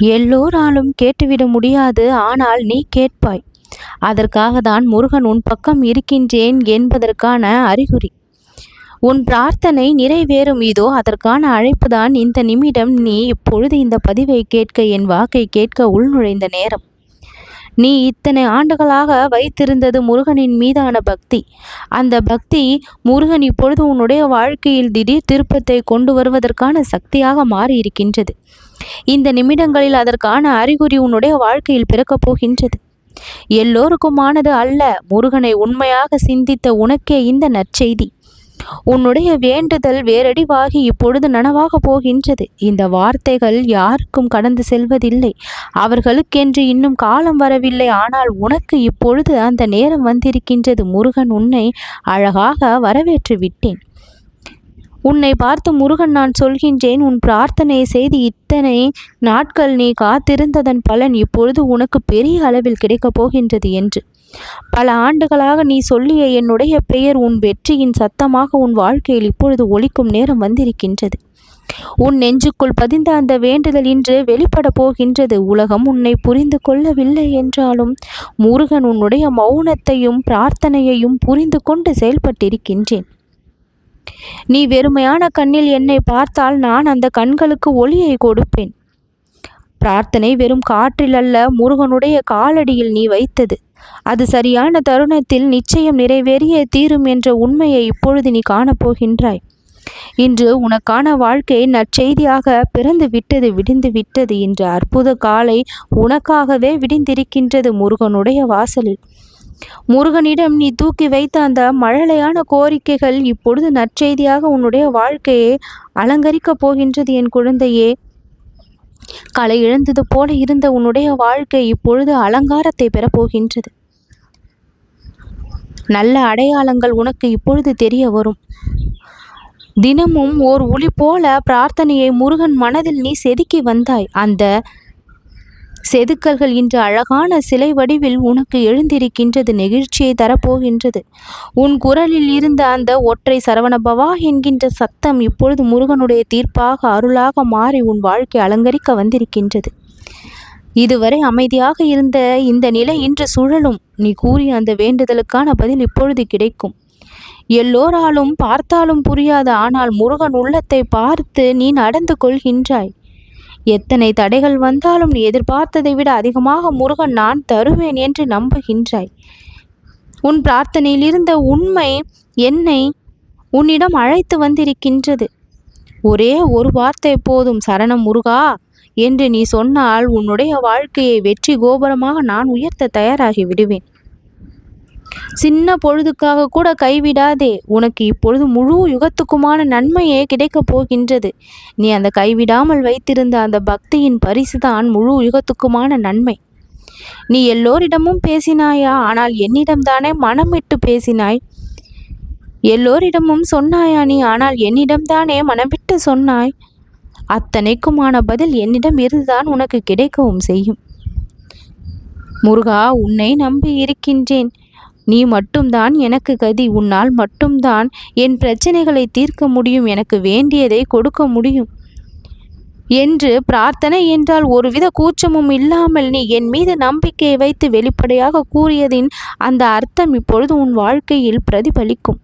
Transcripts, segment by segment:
எல்லோராலும் கேட்டுவிட முடியாது ஆனால் நீ கேட்பாய். அதற்காக தான் முருகன் உன் பக்கம் இருக்கின்றேன் என்பதற்கான அறிகுறி. உன் பிரார்த்தனை நிறைவேறும். இதோ அதற்கான அழைப்புதான். இந்த நிமிடம் நீ இப்பொழுது இந்த பதிவை கேட்க என் வாக்கை கேட்க உள்நுழைந்த நேரம். நீ இத்தனை ஆண்டுகளாக வைத்திருந்தது முருகனின் மீதான பக்தி. அந்த பக்தி முருகன் இப்பொழுது உன்னுடைய வாழ்க்கையில் திடீர் திருப்பத்தை கொண்டு வருவதற்கான சக்தியாக மாறி இருக்கின்றது இந்த நிமிடங்களில் அதற்கான அறிகுறி உன்னுடைய வாழ்க்கையில் பிறக்கப் போகின்றது. எல்லோருக்குமானது அல்ல முருகனை உண்மையாக சிந்தித்த உனக்கே இந்த நற்செய்தி. உன்னுடைய வேண்டுதல் வேரடிவாகி இப்பொழுது நனவாக போகின்றது. இந்த வார்த்தைகள் யாருக்கும் கடந்து செல்வதில்லை. அவர்களுக்கென்று இன்னும் காலம் வரவில்லை. ஆனால் உனக்கு இப்பொழுது அந்த நேரம் வந்திருக்கின்றது. முருகன் உன்னை அழகாக வரவேற்று விட்டேன் உன்னை பார்த்து முருகன் நான் சொல்கின்றேன் உன் பிரார்த்தனை செய்து இத்தனை நாட்கள் நீ காத்திருந்ததன் பலன் இப்பொழுது உனக்கு பெரிய அளவில் கிடைக்கப் போகின்றது என்று. பல ஆண்டுகளாக நீ சொல்லிய என்னுடைய பெயர் உன் வெற்றியின் சத்தமாக உன் வாழ்க்கையில் இப்பொழுது ஒழிக்கும் நேரம் வந்திருக்கின்றது. உன் நெஞ்சுக்குள் பதிந்த அந்த வேண்டுதல் இன்று வெளிப்பட போகின்றது. உலகம் உன்னை புரிந்து கொள்ளவில்லை என்றாலும் முருகன் உன்னுடைய மௌனத்தையும் பிரார்த்தனையையும் புரிந்து கொண்டு செயல்பட்டிருக்கின்றேன். நீ வெறுமையான கண்ணில் என்னை பார்த்தால் நான் அந்த கண்களுக்கு ஒளியை கொடுப்பேன். பிரார்த்தனை வெறும் காற்றில் அல்ல முருகனுடைய காலடியில் நீ வைத்தது. அது சரியான தருணத்தில் நிச்சயம் நிறைவேறிய தீரும் என்ற உண்மையை இப்பொழுது நீ காணப்போகின்றாய். இன்று உனக்கான வாழ்க்கை நற்செய்தியாக பிறந்து விட்டது விடிந்து விட்டது. இன்று அற்புத காலை உனக்காகவே விடிந்திருக்கின்றது முருகனுடைய வாசலில். முருகனிடம் நீ தூக்கி வைத்த அந்த மழலையான கோரிக்கைகள் இப்பொழுது நற்செய்தியாக உன்னுடைய வாழ்க்கையை அலங்கரிக்கப் போகின்றது என் குழந்தையே. களை இழந்தது போல இருந்த உன்னுடைய வாழ்க்கை இப்பொழுது அலங்காரத்தை பெறப்போகின்றது நல்ல அடையாளங்கள் உனக்கு இப்பொழுது தெரிய வரும். தினமும் ஓர் ஒளி போல பிரார்த்தனையை முருகன் மனதில் நீ செதுக்கி வந்தாய். அந்த செதுக்கல்கள் இன்று அழகான சிலை வடிவில் உனக்கு எழுந்திருக்கின்றது நெகிழ்ச்சியை தரப்போகின்றது. உன் குரலில் இருந்த அந்த ஒற்றை சரவணபவா என்கின்ற சத்தம் இப்பொழுது முருகனுடைய தீர்ப்பாக அருளாக மாறி உன் வாழ்க்கை அலங்கரிக்க வந்திருக்கின்றது. இதுவரை அமைதியாக இருந்த இந்த நிலை இன்று சுழலும். நீ கூறிய அந்த வேண்டுதலுக்கான பதில் இப்பொழுது கிடைக்கும். எல்லோராலும் பார்த்தாலும் புரியாத ஆனால் முருகன் உள்ளத்தை பார்த்து நீ நடந்து கொள்கின்றாய். எத்தனை தடைகள் வந்தாலும் நீ எதிர்பார்த்ததை விட அதிகமாக முருகன் நான் தருவேன் என்று நம்புகின்றாய். உன் பிரார்த்தனையில் இருந்த உண்மை என்னை உன்னிடம் அழைத்து வந்திருக்கின்றது. ஒரே ஒரு வார்த்தை போதும் சரணம் முருகா என்று நீ சொன்னால் உன்னுடைய வாழ்க்கையை வெற்றி கோபுரமாக நான் உயர்த்த தயாராகி விடுவேன். சின்ன பொழுதுக்காக கூட கைவிடாதே. உனக்கு இப்பொழுது முழு யுகத்துக்குமான நன்மையே கிடைக்கப் போகின்றது. நீ அந்த கைவிடாமல் வைத்திருந்த அந்த பக்தியின் பரிசுதான் முழு யுகத்துக்குமான நன்மை. நீ எல்லோரிடமும் பேசினாயா? ஆனால் என்னிடம்தானே மனமிட்டு பேசினாய். எல்லோரிடமும் சொன்னாயா நீ? ஆனால் என்னிடம்தானே மனமிட்டு சொன்னாய். அத்தனைக்குமான பதில் என்னிடம் இருந்துதான் உனக்கு கிடைக்கவும் செய்யும். முருகா உன்னை நம்பி இருக்கின்றேன். நீ மட்டும்தான் எனக்கு கதி. உன்னால் மட்டும்தான் என் பிரச்சனைகளை தீர்க்க முடியும். எனக்கு வேண்டியதை கொடுக்க முடியும். என்று பிரார்த்தனை என்றால் ஒருவித கூச்சமும் இல்லாமல் நீ என் மீது நம்பிக்கையை வைத்து வெளிப்படையாக கூறியதின் அந்த அர்த்தம் இப்பொழுது உன் வாழ்க்கையில் பிரதிபலிக்கும்.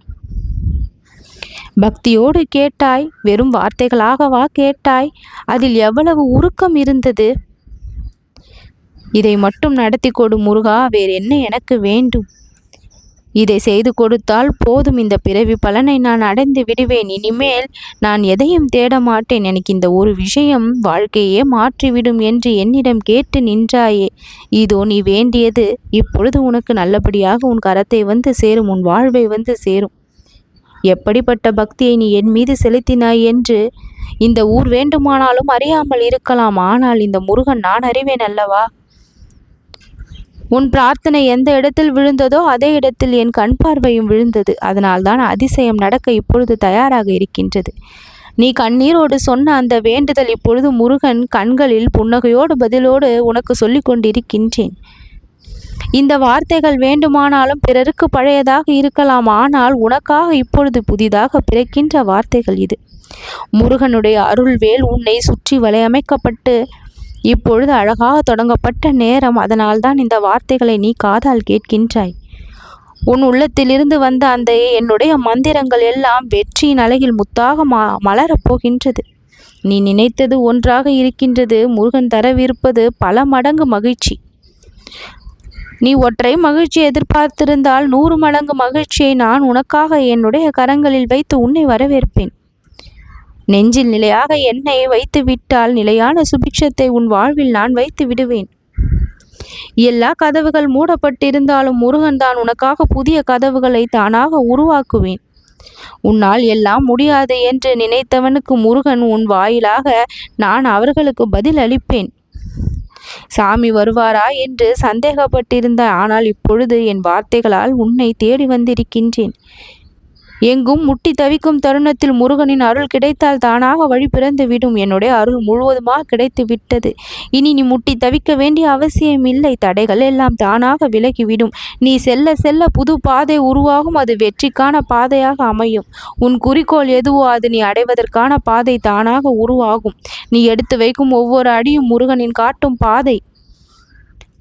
பக்தியோடு கேட்டாய் வெறும் வார்த்தைகளாகவா கேட்டாய் அதில் எவ்வளவு உருக்கம் இருந்தது? இதை மட்டும் நடத்தி கொடு முருகா வேறு என்ன எனக்கு வேண்டும்? இதை செய்து கொடுத்தால் போதும் இந்த பிறவி பலனை நான் அடைந்து விடுவேன். இனிமேல் நான் எதையும் தேட மாட்டேன் எனக்கு இந்த ஒரு விஷயம் வாழ்க்கையே மாற்றிவிடும் என்று என்னிடம் கேட்டு நின்றாயே. இதோ நீ வேண்டியது இப்பொழுது உனக்கு நல்லபடியாக உன் கரத்தை வந்து சேரும் உன் வாழ்வை வந்து சேரும். எப்படிப்பட்ட பக்தியை நீ என் மீது செலுத்தினாய் என்று இந்த ஊர் வேண்டுமானாலும் அறியாமல் இருக்கலாம். ஆனால் இந்த முருகன் நான் அறிவேன் அல்லவா? உன் பிரார்த்தனை எந்த இடத்தில் விழுந்ததோ அதே இடத்தில் என் கண் பார்வையும் விழுந்தது. அதனால்தான் அதிசயம் நடக்க இப்பொழுது தயாராக இருக்கின்றது. நீ கண்ணீரோடு சொன்ன அந்த வேண்டுதல் இப்பொழுது முருகன் கண்களில் புன்னகையோடு பதிலோடு உனக்கு சொல்லி கொண்டிருக்கின்றேன். இந்த வார்த்தைகள் வேண்டுமானாலும் பிறருக்கு பழையதாக இருக்கலாம். ஆனால் உனக்காக இப்பொழுது புதிதாக பிறக்கின்ற வார்த்தைகள் இது. முருகனுடைய அருள்வேல் உன்னை சுற்றி வலையமைக்கப்பட்டு இப்பொழுது அழகாக தொடங்கப்பட்ட நேரம் அதனால்தான் இந்த வார்த்தைகளை நீ காதால் கேட்கின்றாய். உன் உள்ளத்திலிருந்து வந்த அந்த என்னுடைய மந்திரங்கள் எல்லாம் வெற்றியின் அழகில் முத்தாக மா மலரப் போகின்றது. நீ நினைத்தது ஒன்றாக இருக்கின்றது முருகன் தரவிருப்பது பல மடங்கு மகிழ்ச்சி. நீ ஒற்றை மகிழ்ச்சி எதிர்பார்த்திருந்தால் நூறு மடங்கு மகிழ்ச்சியை நான் உனக்காக என்னுடைய கரங்களில் வைத்து உன்னை வரவேற்பேன். நெஞ்சில் நிலையாக என்னை வைத்து விட்டால் நிலையான சுபிக்ஷத்தை உன் வாழ்வில் நான் வைத்து விடுவேன். எல்லா கதவுகள் மூடப்பட்டிருந்தாலும் முருகன் தான் உனக்காக புதிய கதவுகளை தானாக உருவாக்குவேன். உன்னால் எல்லாம் முடியாது என்று நினைத்தவனுக்கு முருகன் உன் வாயிலாக நான் அவர்களுக்கு பதில் அளிப்பேன். சாமி வருவாரா என்று சந்தேகப்பட்டிருந்த ஆனால் இப்பொழுது என் வார்த்தைகளால் உன்னை தேடி வந்திருக்கின்றேன். எங்கும் முட்டி தவிக்கும் தருணத்தில் முருகனின் அருள் கிடைத்தால் தானாக வழி பிறந்து விடும் என்னுடைய அருள் முழுவதுமாக கிடைத்து விட்டது இனி நீ முட்டி தவிக்க வேண்டிய அவசியம் இல்லை. தடைகள் எல்லாம் தானாக விலகிவிடும். நீ செல்ல செல்ல புது பாதை உருவாகும். அது வெற்றிக்கான பாதையாக அமையும். உன் குறிக்கோள் எதுவோ அது நீ அடைவதற்கான பாதை தானாக உருவாகும். நீ எடுத்து வைக்கும் ஒவ்வொரு அடியும் முருகனின் காட்டும் பாதை.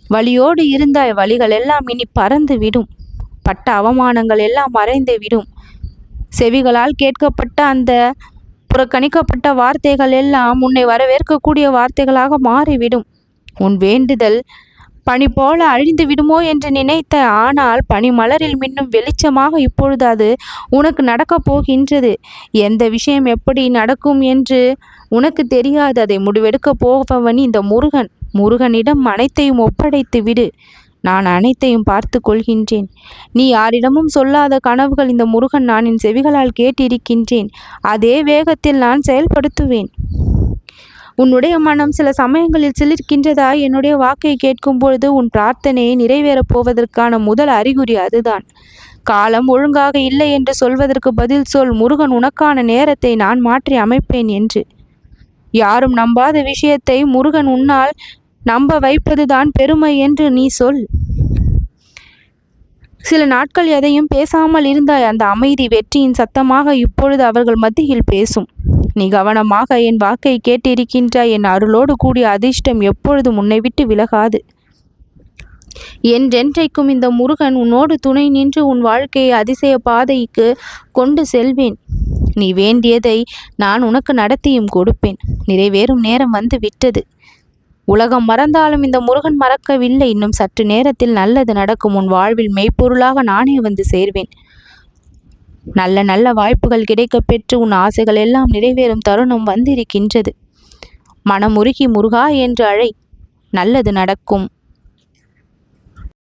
வழியோடு இருந்தாய் வழிகள் எல்லாம் இனி பறந்து விடும் பட்ட அவமானங்கள் எல்லாம் மறைந்து விடும் செவிகளால் கேட்கப்பட்ட அந்த புறக்கணிக்கப்பட்ட வார்த்தைகள் எல்லாம் உன்னை வரவேற்கக்கூடிய வார்த்தைகளாக மாறிவிடும். உன் வேண்டுதல் பனி போல அழிந்து விடுமோ என்று நினைத்த ஆனால் பனிமலரில் மின்னும் வெளிச்சமாக இப்பொழுது அது உனக்கு நடக்கப் போகின்றது. எந்த விஷயம் எப்படி நடக்கும் என்று உனக்கு தெரியாது. அதை முடிவெடுக்கப் போபவன் இந்த முருகன். முருகனிடம் அனைத்தையும் ஒப்படைத்து விடு. நான் அனைத்தையும் பார்த்து கொள்கின்றேன். நீ யாரிடமும் சொல்லாத கனவுகள் இந்த முருகன் நான் என் செவிகளால் கேட்டிருக்கின்றேன். அதே வேகத்தில் நான் செயல்படுத்துவேன். உன்னுடைய மனம் சில சமயங்களில் சிலிர்க்கின்றதா? என்னுடைய வாக்கை கேட்கும் பொழுது உன் பிரார்த்தனையை நிறைவேறப் போவதற்கான முதல் அறிகுறி அதுதான். காலம் ஒழுங்காக இல்லை என்று சொல்வதற்கு பதில் சொல் முருகன் உனக்கான நேரத்தை நான் மாற்றி அமைப்பேன் என்று. யாரும் நம்பாத விஷயத்தை முருகன் உன்னால் நம்ப வைப்பதுதான் பெருமை என்று நீ சொல். சில நாட்கள் எதையும் பேசாமல் இருந்தாய் அந்த அமைதி வெற்றியின் சத்தமாக இப்பொழுது அவர்கள் மத்தியில் பேசும். நீ கவனமாக என் வாக்கை கேட்டிருக்கின்ற என் அருளோடு கூடிய அதிர்ஷ்டம் எப்பொழுதும் உன்னை விட்டு விலகாது. என்றென்றைக்கும் இந்த முருகன் உன்னோடு துணை நின்று உன் வாழ்க்கையை அதிசய பாதைக்கு கொண்டு செல்வேன். நீ வேண்டியதை நான் உனக்கு நடத்தியும் கொடுப்பேன். நிறைவேறும் நேரம் வந்து விட்டது. உலகம் மறந்தாலும் இந்த முருகன் மறக்கவில்லை. இன்னும் சற்று நேரத்தில் நல்லது நடக்கும். உன் வாழ்வில் மெய்ப்பொருளாக நானே வந்து சேர்வேன். நல்ல நல்ல வாய்ப்புகள் கிடைக்க பெற்று உன் ஆசைகள் எல்லாம் நிறைவேறும் தருணம் வந்திருக்கின்றது. மனமுருகி முருகா என்று அழை. நல்லது நடக்கும்.